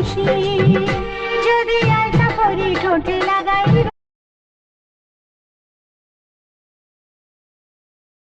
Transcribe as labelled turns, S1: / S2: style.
S1: ஆசையை